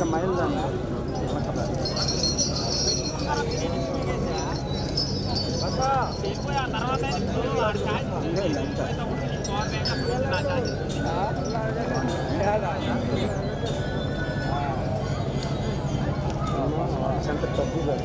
ఇంకా మైల్ దాన్ని సెంటర్ తక్కువ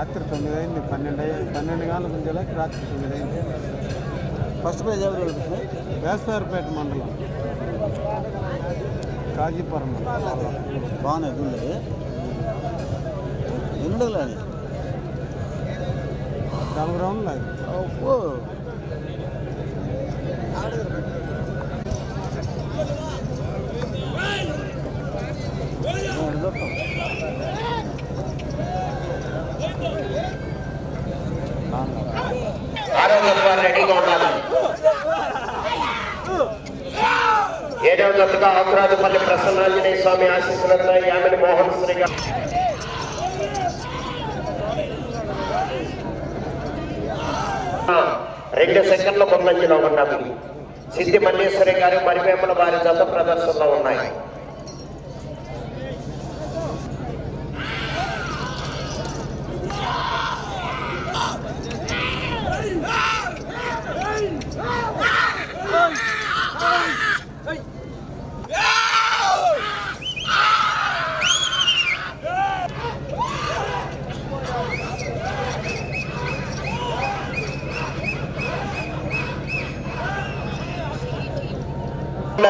రాత్రి తొమ్మిది అయింది పన్నెండు అయ్యి పన్నెండు గంటల ముందులకి రాత్రి తొమ్మిది అయింది ఫస్ట్ ప్రైజ్ ఎవరు గెలుపుతున్నాయి వేస్తారపేట మండలం కాజీపురం మండలం బాగానే ఎదుండే ఎన్నుడగలే అది నలుగు రౌండ్లు అది ఓ ఆరో వారు రెడీగా ఉండాలి ఏడవ జతగా ఆకురాజుపల్లి ప్రసన్నాంజనేయ స్వామి ఆశీస్సులతో యామిని మోహన్ శ్రీ గారు రెండు సెకండ్ల ముందంజలో ఉన్నవి సిద్ధి మల్లేశ్వరి గారు మరివేముల వారి జత ప్రదర్శనలో ఉన్నాయి.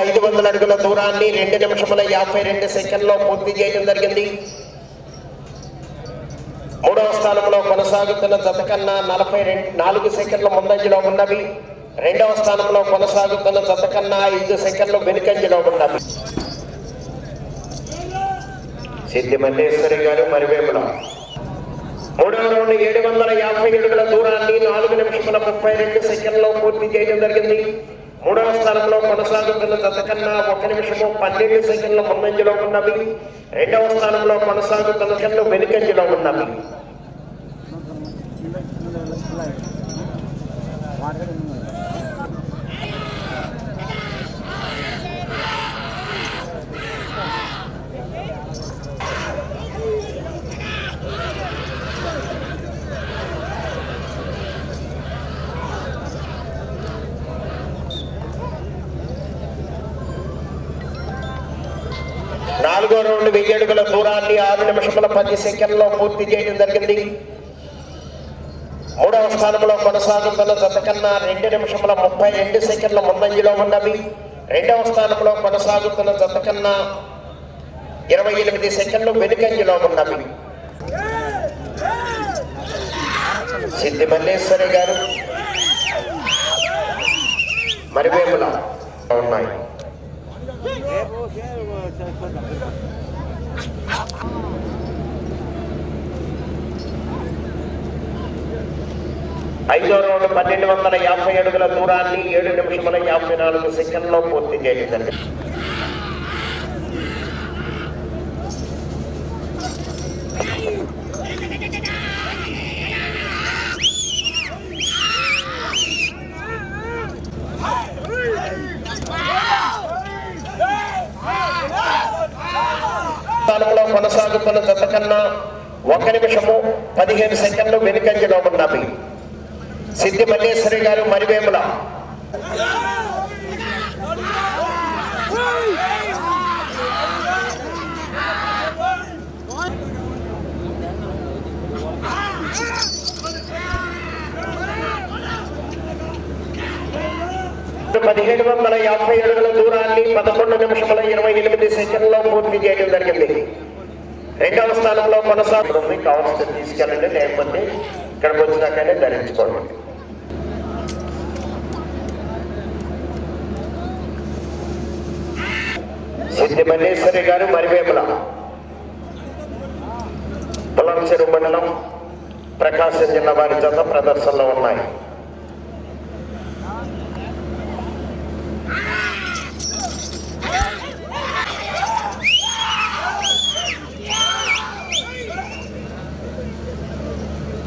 ఐదు వందల అడుగుల దూరాన్ని రెండు నిమిషముల యాభై రెండు సెకండ్లో పూర్తి చేయడం జరిగింది. మూడవ స్థానంలో కొనసాగుతున్న జత కన్నా నలభై రెండు నాలుగు సెకండ్ల ముందంజలో ఉన్నవి. రెండవ స్థానంలో కొనసాగుతున్న జత కన్నా ఐదు సెకండ్లు వెనుకంజలో ఉన్నవి. సిద్ధి మల్లేశ్వరి గారు మరివేముల మూడవ రౌండ్ ఏడు వందల యాభై అడుగుల దూరాన్ని నాలుగు నిమిషముల ముప్పై రెండు సెకండ్లో పూర్తి చేయడం జరిగింది. మూడవ స్థానంలో కొనసాగుతున్న జత కన్నా ఒక నిమిషము పన్నెండు సెకండ్ల ముందంజలో ఉన్నవి రెండవ స్థానంలో కొనసాగుతున్న సెకండ్లు వెనుకంజలో ఉన్నవి నాలుగో రౌండ్ వెయ్యి అడుగుల దూరాన్ని ఆరు నిమిషముల పది సెకండ్లో పూర్తి చేయడం జరిగింది. మూడవ స్థానంలో కొనసాగుతున్న జత కన్నా రెండు నిమిషముల ముప్పై రెండు సెకండ్ల ముందంజలో ఉన్నవి రెండవ స్థానంలో కొనసాగుతున్న జత కన్నా ఇరవై ఎనిమిది సెకండ్లు వెనుకంజలో ఉన్నవి సిద్ధి మల్లేశ్వరి గారు మరివేముల ఉన్నాయి. ఐదో రౌండ్ పన్నెండు వందల యాభై అడుగుల దూరాన్ని ఏడు నిమిషముల యాభై నాలుగు సెకండ్లో పూర్తి చేయడం స్థానంలో కొనసాగుతున్న జత కన్నా ఒక నిమిషము పదిహేను సెకండ్లు వెనుకంజలో ఉన్నవి సిద్ధి మల్లేశ్వరి గారు మరివేముల. పదిహేడు వందల యాభై అడుగుల దూరాన్ని పదకొండు నిమిషముల ఇరవై ఎనిమిది సెకండ్లో పూర్తి చేయడం జరిగింది. రెండవ స్థానంలో కొనసాగుతుంది కావాల్సిన తీసుకెళ్ళండి లేకపోతే ఇక్కడికి వచ్చినాకనే ధరించుకోండి. సిద్ధి మల్లేశ్వరి గారు మరివేపుల. పొలం చెరువు మండలం ప్రకాశం జిల్లా వారి జత ప్రదర్శనలో ఉన్నాయి.